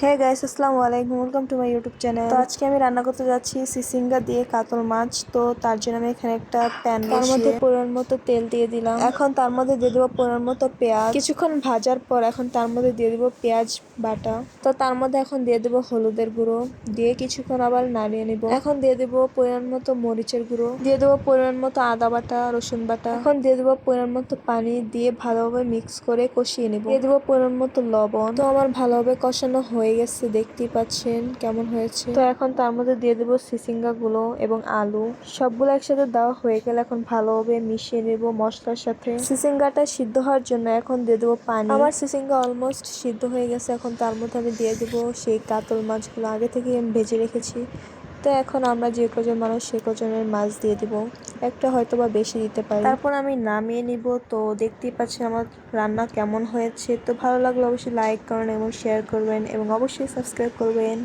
হে guys আসসালামু আলাইকুম welcome to my YouTube channel তো আজকে আমি রান্না করতে যাচ্ছি সিসিঙ্গা দিয়ে কাতল মাছ। তো তার জন্য আমি এখানে একটা প্যান তার মধ্যে পরিমাণ মতো তেল দিয়ে দিলাম। এখন তার মধ্যে দিয়ে দেবো পরিমাণ মতো পেঁয়াজ। কিছুক্ষণ ভাজার পর এখন তার মধ্যে দিয়ে দেবো পেঁয়াজ বাটা। তো তার মধ্যে এখন দিয়ে দেবো হলুদের গুঁড়ো। দিয়ে কিছুক্ষণ আবার নাড়িয়ে নিব। এখন দিয়ে দেবো পরিমাণ মতো মরিচের গুঁড়ো। দিয়ে দেবো পরিমাণ মতো আদা বাটা রসুন বাটা। এখন দিয়ে দেবো পরিমাণ মতো পানি দিয়ে ভালোভাবে মিক্স করে কষিয়ে নিব। দিয়ে দেবো পরিমাণ মতো লবণ। তো আমার ভালোভাবে কষানো হয়ে গেছে দেখতেই পাচ্ছেন কেমন হয়েছে। তো এখন তার মধ্যে দিয়ে দেবো সিসিঙ্গা গুলো এবং আলু। সবগুলো একসাথে দেওয়া হয়ে গেলে এখন ভালোভাবে মিশিয়ে নেব মশলার সাথে। সিসিঙ্গাটা সিদ্ধ হওয়ার জন্য এখন দিয়ে দেবো পানি। আমার সিসিঙ্গা অলমোস্ট সিদ্ধ হয়ে গেছে এখন তার মধ্যে আমি দিয়ে দেবো সেই কাতল মাছগুলো। আগে থেকে আমি ভেজে রেখেছি। তো এখন আমরা যে কজন মানুষ, সে কজনের মাছ দিয়ে দিব। একটা হয়তো বা বেশি দিতে পারি। তারপর আমি নামিয়ে নিব। তো দেখতেই পাচ্ছেন আমার রান্না কেমন হয়েছে। তো ভালো লাগলে অবশ্যই লাইক করবেন এবং শেয়ার করবেন এবং অবশ্যই সাবস্ক্রাইব করবেন।